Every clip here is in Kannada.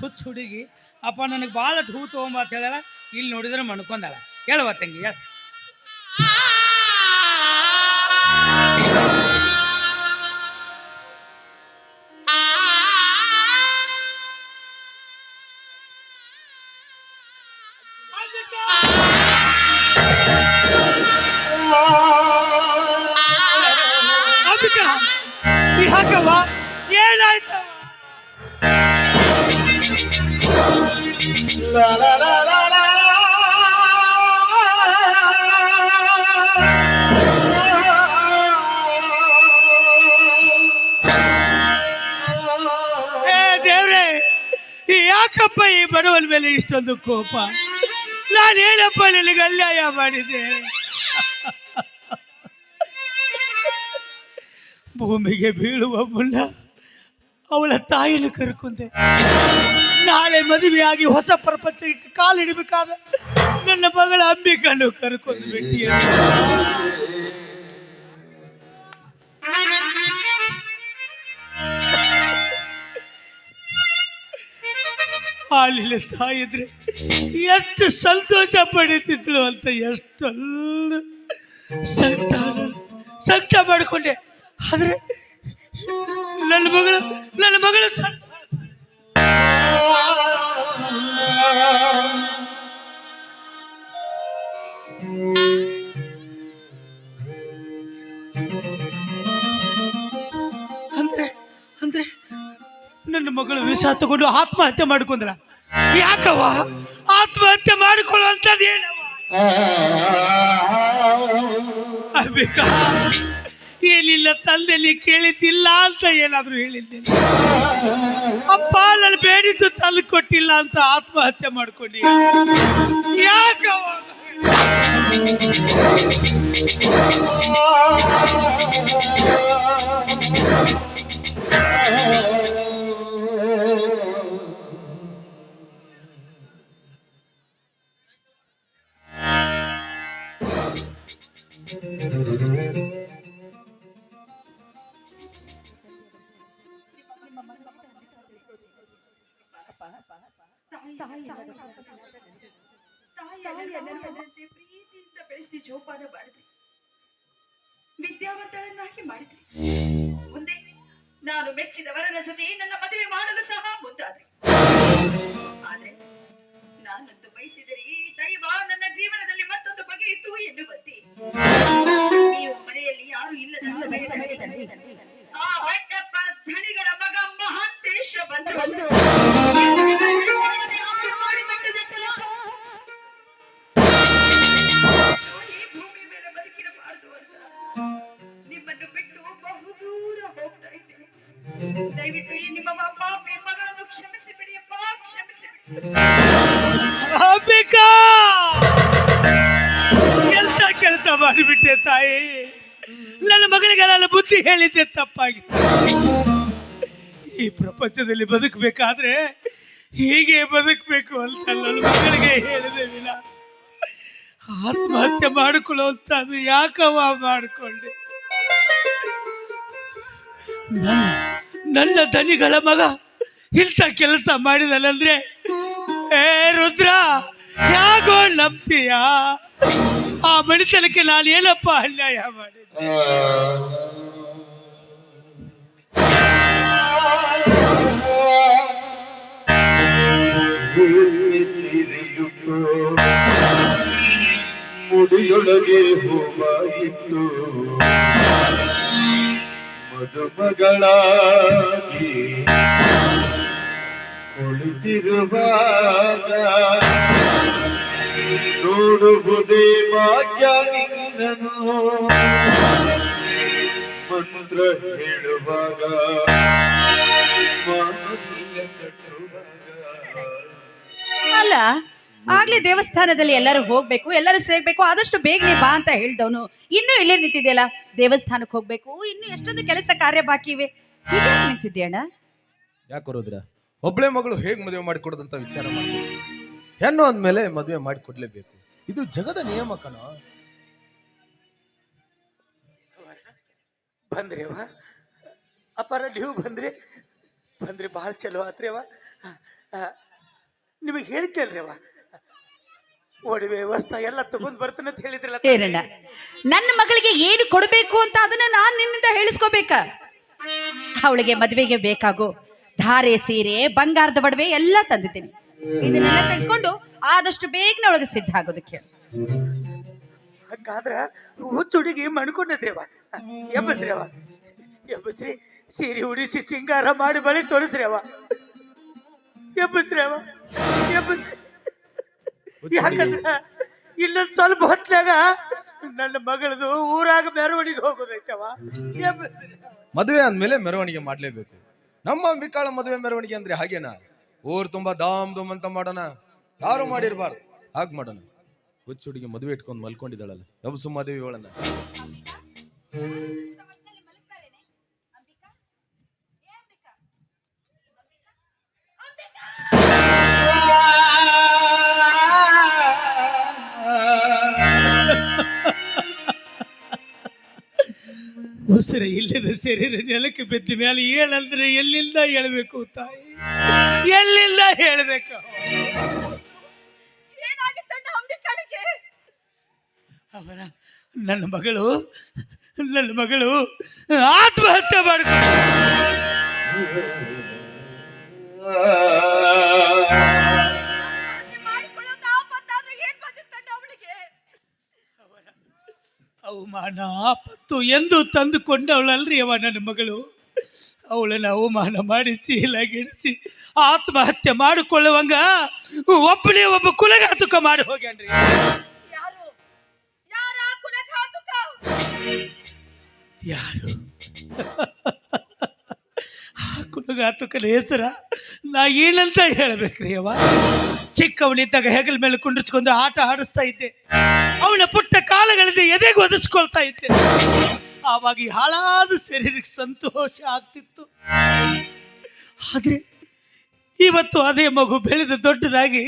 ಹುಚ್ಚ ಹುಡುಗಿ. ಅಪ್ಪ ನನಗೆ ಭಾಳ ಹೂ ತೊಗೊಂಬ ಅಂತ ಹೇಳಲ್ಲ ಇಲ್ಲಿ ನೋಡಿದ್ರೆ ಮಣ್ಕೊಂಡಳ. ಹೇಳುವ ತಂಗಿ, ಹೇಳ. ಏನಾಯ್ತವ ಯಾಕಪ್ಪ ಈ ಬಡವನ ಮೇಲೆ ಇಷ್ಟೊಂದು ಕೋಪ? ನಾನು ಏನಪ್ಪ ನಿನಗೆ ಅನ್ಯಾಯ ಮಾಡಿದೆ ಭೂಮಿಗೆ ಬೀಳುವ ಮುನ್ನ ಅವಳ ತಾಯಿಯನ್ನು ಕರ್ಕೊಂಡೆ. ನಾಳೆ ಮದುವೆಯಾಗಿ ಹೊಸ ಪ್ರಪಂಚಕ್ಕೆ ಕಾಲಿಡಬೇಕಾದ ನನ್ನ ಮಗಳ ಅಂಬಿಕನ್ನು ಕರ್ಕೊಂಡು ಬಿಟ್ಟಿ ಹಾಲಿನ ತಾಯಿದ್ರೆ ಎಷ್ಟು ಸಂತೋಷ ಪಡೀತಿದ್ರು ಅಂತ ಎಷ್ಟೊಂದು ಸಂಕಟ ಸಂಕಟ ಮಾಡಿಕೊಂಡೆ ಆದರೆ ನನ್ನ ಮಗಳು ನನ್ನ ಮಗಳು ಅಂದ್ರೆ ಅಂದ್ರೆ ನನ್ನ ಮಗಳು ವಿಷ ತಗೊಂಡು ಆತ್ಮಹತ್ಯೆ ಮಾಡ್ಕೊಂಡ್ರ. ಯಾಕವ್ವ? ಆತ್ಮಹತ್ಯೆ ಮಾಡಿಕೊಳ್ಳುವಂಥದ್ದು ಏನವ್ವ? ಏನಿಲ್ಲ ತಂದೆಲಿ ಕೇಳಿದ್ದಿಲ್ಲ ಅಂತ ಏನಾದರೂ ಹೇಳಿದ್ದೆ ಅಪ್ಪ, ನಾನು ಬೇಡಿದ್ದು ತಂದು ಕೊಟ್ಟಿಲ್ಲ ಅಂತ ಆತ್ಮಹತ್ಯೆ ಮಾಡ್ಕೊಂಡಿ ಯಾಕವ್ವ ತಾಯಿಯನ್ನಂತೆ ಪ್ರೀತಿಯಿಂದ ಬೆಳೆಸಿ ಜೋಪಾನ ಮಾಡಿದ್ರಿ. ವಿದ್ಯಾವಂತಳನ್ನಾಗಿ ಮಾಡಿದ್ರಿ. ಮುಂದೆ ನಾನು ಮೆಚ್ಚಿದವರನ ಜೊತೆ ನನ್ನ ಮದುವೆ ಮಾಡಲು ಸಹ ಮುಂದಾದ್ರಿ. ಆದ್ರೆ ನಾನಂತೂ ಬಯಸಿದರೆ ದೈವ ನನ್ನ ಜೀವನದಲ್ಲಿ ದಯವಿಟ್ಟು ಈ ಎಂತ ಕೆಲಸ ಮಾಡಿಬಿಟ್ಟೆ ತಾಯಿ? ನನ್ನ ಮಗಳಿಗೆ ನನ್ನ ಬುದ್ಧಿ ಹೇಳಿದ್ದೆ ತಪ್ಪಾಗಿತ್ತು ಈ ಪ್ರಪಂಚದಲ್ಲಿ ಬದುಕಬೇಕಾದ್ರೆ ಹೀಗೆ ಬದುಕಬೇಕು ಅಂತ ನನ್ನ ಮಗಳಿಗೆ ಹೇಳಿದೆ ವಿನ. ಆತ್ಮಹತ್ಯೆ ಮಾಡಿಕೊಳ್ಳುವಂಥದ್ದು ಯಾಕವ ಮಾಡಿಕೊಂಡೆ? ನನ್ನ ದನಿಗಳ ಮಗ ಇಂಥ ಕೆಲಸ ಮಾಡಿದಲ್ಲಂದ್ರೆ ಏ ರುದ್ರ ಯಾಕೋ ನಂಬ್ತೀಯ ಆ ಮಣಿತನಕ್ಕೆ ನಾನು ಏನಪ್ಪ ಅನ್ಯಾಯ ಸಿರಿಯುಟ್ಟು ಮುಡಿಯೊಳಗೆ ಹೂವಾಯಿತು ಮದುಮಗಳಾಗಿ ಕುಳಿತಿರುವಾಗ ನೋಡುವುದೇ ಭಾಗ್ಯ ನಿನ್ನನು ಮಂತ್ರ ಹೇಳುವಾಗ ಮಾಂಗಲ್ಯ ಕಟ್ಟುವಾಗ. ಅಲ್ಲ ಆಗ್ಲೇ ದೇವಸ್ಥಾನದಲ್ಲಿ ಎಲ್ಲರೂ ಹೋಗ್ಬೇಕು ಎಲ್ಲರೂ ಸೇರ್ಬೇಕು ಆದಷ್ಟು ಬೇಗನೆ ಬಾ ಅಂತ ಹೇಳ್ದವನು. ಇನ್ನೂ ಇಲ್ಲೇ ನಿಂತಿದೆಯಲ್ಲ ದೇವಸ್ಥಾನಕ್ಕೆ ಹೋಗ್ಬೇಕು. ಇನ್ನು ಎಷ್ಟೊಂದು ಕೆಲಸ ಕಾರ್ಯ ಬಾಕಿ ಇವೆ. ಹೀಗೆ ನಿಂತಿದ್ಯಣ್ಣ ಯಾಕೆ ರುದ್ರ ಒಬ್ಳೆ ಮಗಳು ಹೇಗೆ ಮದುವೆ ಮಾಡಿಕೊಡೋದಂತ ವಿಚಾರ ಮಾಡಿ. ಹೆಣ್ಣು ಅಂದ್ಮೇಲೆ ಮದುವೆ ಮಾಡಿಕೊಡ್ಲೇಬೇಕು. ಇದು ಜಗದ ನಿಯಮ ಕಣ. ಬಂದ್ರಿ ಅವ ಅಪ್ಪಾರ ನೀವು ಬಂದ್ರಿ? ಬಂದ್ರಿ ಭಾಳ ಚಲೋ ಆತ್ರಿ ಅವ ನಿಮಗೆ ಹೇಳಿದ್ದಲ್ರಿ ಅವ ಒಡವೆ ವಸ್ತ ಎಲ್ಲ ತಗೊಂಡ್ ಬರ್ತಾನೆ ಅಂತ ಹೇಳಿದ್ರಲ್ಲ ಏರಣ್ಣ ನನ್ನ ಮಗಳಿಗೆ ಏನು ಕೊಡಬೇಕು ಅಂತ ಅದನ್ನ ನಾನು ನಿನ್ನಿಂದ ಹೇಳಿಸ್ಕೋಬೇಕ. ಅವಳಿಗೆ ಮದುವೆಗೆ ಬೇಕಾಗೋ ಧಾರೆ ಸೀರೆ ಬಂಗಾರದ ಒಡವೆ ಎಲ್ಲ ತಂದಿದ್ದೀನಿ. ಇದನ್ನೆಲ್ಲ ತೆಗೆದುಕೊಂಡು ಆದಷ್ಟು ಬೇಗನೆ ಒಳಗೆ ಸಿದ್ಧ ಆಗೋದಕ್ಕೆ ಹೇಳು. ಹಂಗಾದ್ರ ಹುಚ್ಚ ಹುಡುಗಿ ಎಬ್ಬಸ್ರಿ ಸೀರೆ ಉಡಿಸಿ ಸಿಂಗಾರ ಮಾಡಿ ಬಳಿ ತೋರಿಸ್ರಿ ಅವ ಎಬ್ಬಸ್ರಿ ಅವ ಎಬ್ಬಸ್ರಿ ಯಾಕಂದ್ರ ಇಲ್ಲೊಂದ್ ಸ್ವಲ್ಪ ಹೊತ್ತಾಗ ನನ್ನ ಮಗಳದು ಊರಾಗ ಮೆರವಣಿಗೆ ಹೋಗೋದೈತವ. ಮದುವೆ ಅಂದ್ಮೇಲೆ ಮೆರವಣಿಗೆ ಮಾಡ್ಲೇಬೇಕು. ನಮ್ಮ ಅಂಬಿಕಾಳ ಮದುವೆ ಮೆರವಣಿಗೆ ಅಂದ್ರೆ ಹಾಗೇನಾ? ಊರ್ ತುಂಬಾ ದಾಮ್ ದುಮ್ ಅಂತ ಮಾಡೋಣ. ಯಾರು ಮಾಡಿರ್ಬಾರ್ದು. ಹಾಗೆ ಮಾಡೋಣ. ಹುಚ್ಚುಡಿಗೆ ಮದುವೆ ಇಟ್ಕೊಂಡು ಮಲ್ಕೊಂಡಿದ್ದಾಳಲ್ಲ. ಯಬ್ಸು ಮದುವೆ ಇವಳನ್ನ ಉಸಿರ ಇಲ್ಲದ ಶರೀರ ನೆಲಕ್ಕೆ ಬಿದ್ದ ಮೇಲೆ ಹೇಳಂದ್ರೆ ಎಲ್ಲಿಂದ ಹೇಳ್ಬೇಕು ತಾಯಿ? ಎಲ್ಲಿಂದ ಹೇಳ್ಬೇಕು ಅವರ ನನ್ನ ಮಗಳು ನನ್ನ ಮಗಳು ಆತ್ಮಹತ್ಯೆ ಮಾಡ್ಕೊ ಅವಮಾನ ಆಪತ್ತು ಎಂದು ತಂದುಕೊಂಡವಳಲ್ರಿ ಅವ ನನ್ನ ಮಗಳು. ಅವಳನ್ನ ಅವಮಾನ ಮಾಡಿ ಚೀಲಾಗಿಡಿಸಿ ಆತ್ಮಹತ್ಯೆ ಮಾಡಿಕೊಳ್ಳುವಂಗ ಒಬ್ಬನೇ ಒಬ್ಬ ಕುಲಘಾತುಕ ಮಾಡಿ ಹೋಗ್ಯಾನ್ರಿ. ಯಾರು? ಆ ಕುಲಘಾತುಕನ ಹೆಸರ ನಾ ಏನಂತ ಹೇಳ್ಬೇಕ್ರಿ ಅವ? ಚಿಕ್ಕವನಿದ್ದಾಗ ಹೆಗಲ ಮೇಲೆ ಕುಂಡಿಸ್ಕೊಂಡು ಆಟ ಆಡಿಸ್ತಾ ಇದ್ದೆ. ಕಾಲಗಳಿಂದ ಎದೆಗೆ ಒದಿಸ್ಕೊಳ್ತಾ ಇದ್ದೆ ಆವಾಗಿ ಹಾಳಾದ ಶರೀರಕ್ಕೆ ಸಂತೋಷ ಆಗ್ತಿತ್ತು. ಆದರೆ ಇವತ್ತು ಅದೇ ಮಗು ಬೆಳೆದು ದೊಡ್ಡದಾಗಿ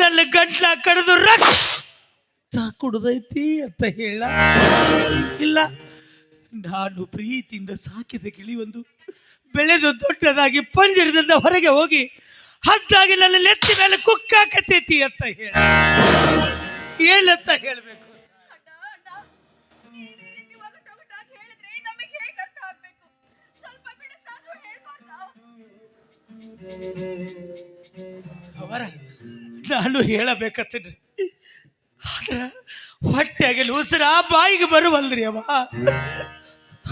ನನ್ನ ಗಂಟ್ಲ ಕಡಿದು ರಕ್ತ ಕುಡ್ದೈತಿ ಅಂತ ಹೇಳ. ಇಲ್ಲ, ನಾನು ಪ್ರೀತಿಯಿಂದ ಸಾಕಿದ ಗಿಳಿ ಒಂದು ಬೆಳೆದು ದೊಡ್ಡದಾಗಿ ಪಂಜರದಿಂದ ಹೊರಗೆ ಹೋಗಿ ಹದ್ದಾಗಿ ನನ್ನ ನೆತ್ತಿ ಮೇಲೆ ಕುಕ್ಕಾಕತೈತಿ ಅಂತ ಹೇಳ. ಅವರ ನಾನು ಹೇಳಬೇಕತ್ತೀನಿ ಆದ್ರ ಹೊಟ್ಟೆಗೆ ಉಸಿರ ಬಾಯಿಗೆ ಬರುವಲ್ರಿ ಅವ.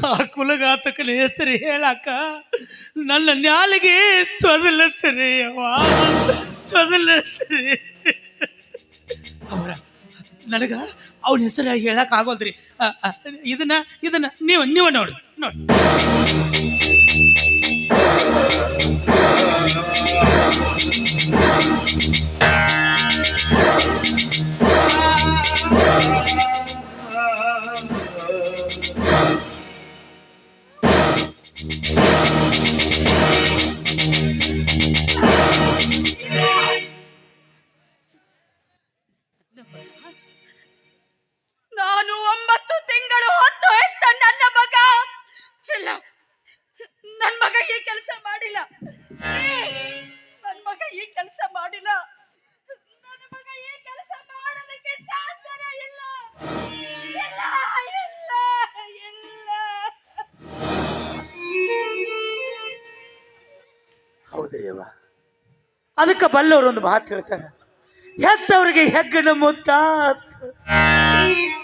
ಆ ಕುಲಘಾತಕನ ಹೆಸರು ಹೇಳಾಕ ನನ್ನ ನ್ಯಾಲಿಗೆ ತೊದಲತ್ತರಿ ಅವ. ತೊದಲತ್ತರಿ ಅವರ, ನನಗ ಅವನ ಹೆಸರು ಹೇಳಕ್ ಆಗೋಲ್ರಿ. ಇದನ್ನ ಇದನ್ನ ನೀವು ನೀವು ನೋಡಿ ನೋಡಿ. ಅದಕ್ಕೆ ಬಲ್ಲವರು ಒಂದು ಮಾತು ಹೇಳ್ತಾರೆ, ಹೆತ್ತವರಿಗೆ ಹೆಗ್ಗನ ಮುತ್ತ.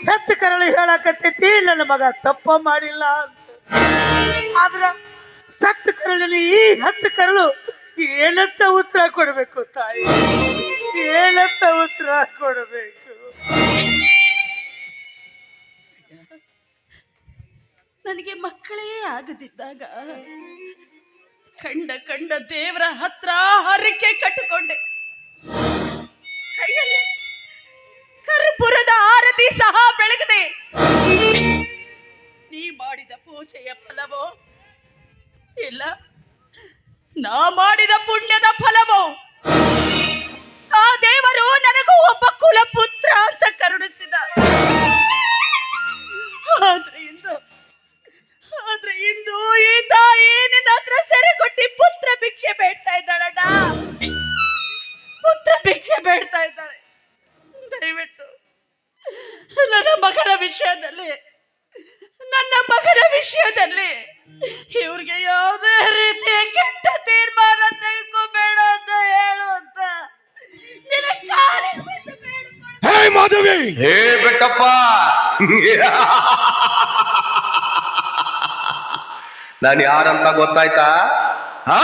ಹೆತ್ತ ಕರಳು ಹೇಳಕತ್ತೈತಿ, ನನ್ನ ಮಗ ತಪ್ಪ ಮಾಡಿಲ್ಲ ಆದ್ರ ಸತ್ತ ಕರಳಿನ ಈ ಹೆತ್ತ ಕರಳು ಏನಂತ ಉತ್ತರ ಕೊಡಬೇಕು ತಾಯಿ? ಏನಂತ ಉತ್ತರ ಕೊಡಬೇಕು? ನನಗೆ ಮಕ್ಕಳೇ ಆಗದಿದ್ದಾಗ ಕಂಡ ಕಂಡ ದೇವರ ಹತ್ರ ಹರಕೆ ಕಟ್ಟಿಕೊಂಡೆ. ಕೈಯಲ್ಲಿ ಕರ್ಪೂರದ ಆರತಿ ಸಹ ಬೆಳಗದೆ. ನೀ ಮಾಡಿದ ಪೂಜೆಯ ಫಲವೋ? ಇಲ್ಲ. ನಾ ಮಾಡಿದ ಪುಣ್ಯದ ಫಲವೋ? ವಿಷಯದಲ್ಲಿ ಇವ್ರಿಗೆ ಯಾವುದೇ ರೀತಿಯ ಕೆಟ್ಟ ತೀರ್ಮಾನ ತೆಗೆದುಕೋಬೇಡ ಅಂತ ಹೇಳುವಂತ. ಹೇ ಮಾಧವಿ! ಹೇ ಬೆಟ್ಟಪ್ಪ ನಾನು ಯಾರಂತ ಗೊತ್ತಾಯ್ತಾ? ಹಾ?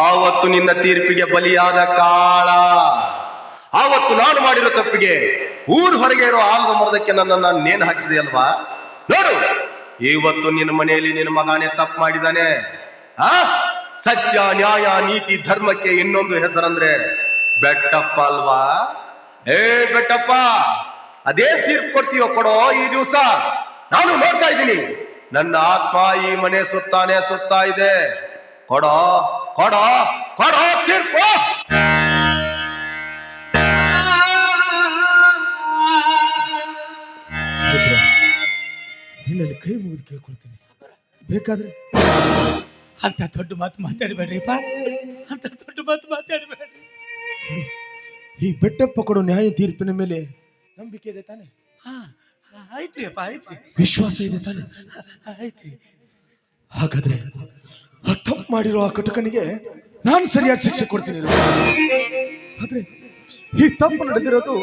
ಆವತ್ತು ನಿನ್ನ ತೀರ್ಪಿಗೆ ಬಲಿಯಾದ ಕಾಳ. ಆವತ್ತು ನಾನು ಮಾಡಿರೋ ತಪ್ಪಿಗೆ ಊರ್ ಹೊರಗೆ ಇರೋ ಆಲದ ಮರದಕ್ಕೆ ನನ್ನನ್ನ ನೇಣು ಹಾಕಿಸಿದೆ ಅಲ್ವಾ? ನೋಡು! ಇವತ್ತು ನಿನ್ನ ಮನೆಯಲ್ಲಿ ನಿನ್ನ ಮಗನೇ ತಪ್ಪು ಮಾಡಿದಾನೆ ಆ? ಸತ್ಯ, ನ್ಯಾಯ, ನೀತಿ, ಧರ್ಮಕ್ಕೆ ಇನ್ನೊಂದು ಹೆಸರಂದ್ರೆ ಬೆಟ್ಟಪ್ಪ ಅಲ್ವಾ? ಏ ಬೆಟ್ಟಪ್ಪ ಅದೇ ತೀರ್ಪು ಕೊಡ್ತೀಯೋ ಕೊಡೋ ಈ ದಿವಸ. ನಾನು ನೋಡ್ತಾ ಇದ್ದೀನಿ. ನನ್ನ ಆತ್ಮ ಈ ಮನೆ ಸುತ್ತಾನೆ ಸುತ್ತಾ ಇದೆ. ಕೊಡೋ ಕೊಡೋ ಕೊಡೋ ತೀರ್ಪು. ಕೈ ಮುಗಿದು ಕೇಳ್ಕೊಳ್ತೀನಿ. ಬೇಕಾದ್ರೆ ಅಂತ ದೊಡ್ಡ ಮಾತು ಮಾತಾಡಬೇಡ್ರಿಪ್ಪ. ಅಂತ ದೊಡ್ಡ ಮಾತು ಮಾತಾಡಬೇಡ್ರಿ. ಈ ಬೆಟ್ಟಪ್ಪ ಕೊಡೋ ನ್ಯಾಯ ತೀರ್ಪಿನ ಮೇಲೆ ನಂಬಿಕೆ ಇದೆ ತಾನೆ? ಹಾ ಆಯ್ತ್ರಿ ಅಪ್ಪ ಆಯ್ತ್ರಿ. ವಿಶ್ವಾಸ ಇದೆ ತಾನೆ? ಆಯ್ತ್ರಿ. ಹಾಗಾದ್ರೆ ಆ ತಪ್ಪು ಮಾಡಿರೋ ಆ ಕಟಕನಿಗೆ ನಾನು ಸರಿಯಾದ ಶಿಕ್ಷೆ ಕೊಡ್ತೀನಿ ಆದ್ರೆ ಈ ತಪ್ಪು ನಡೆದಿರೋದು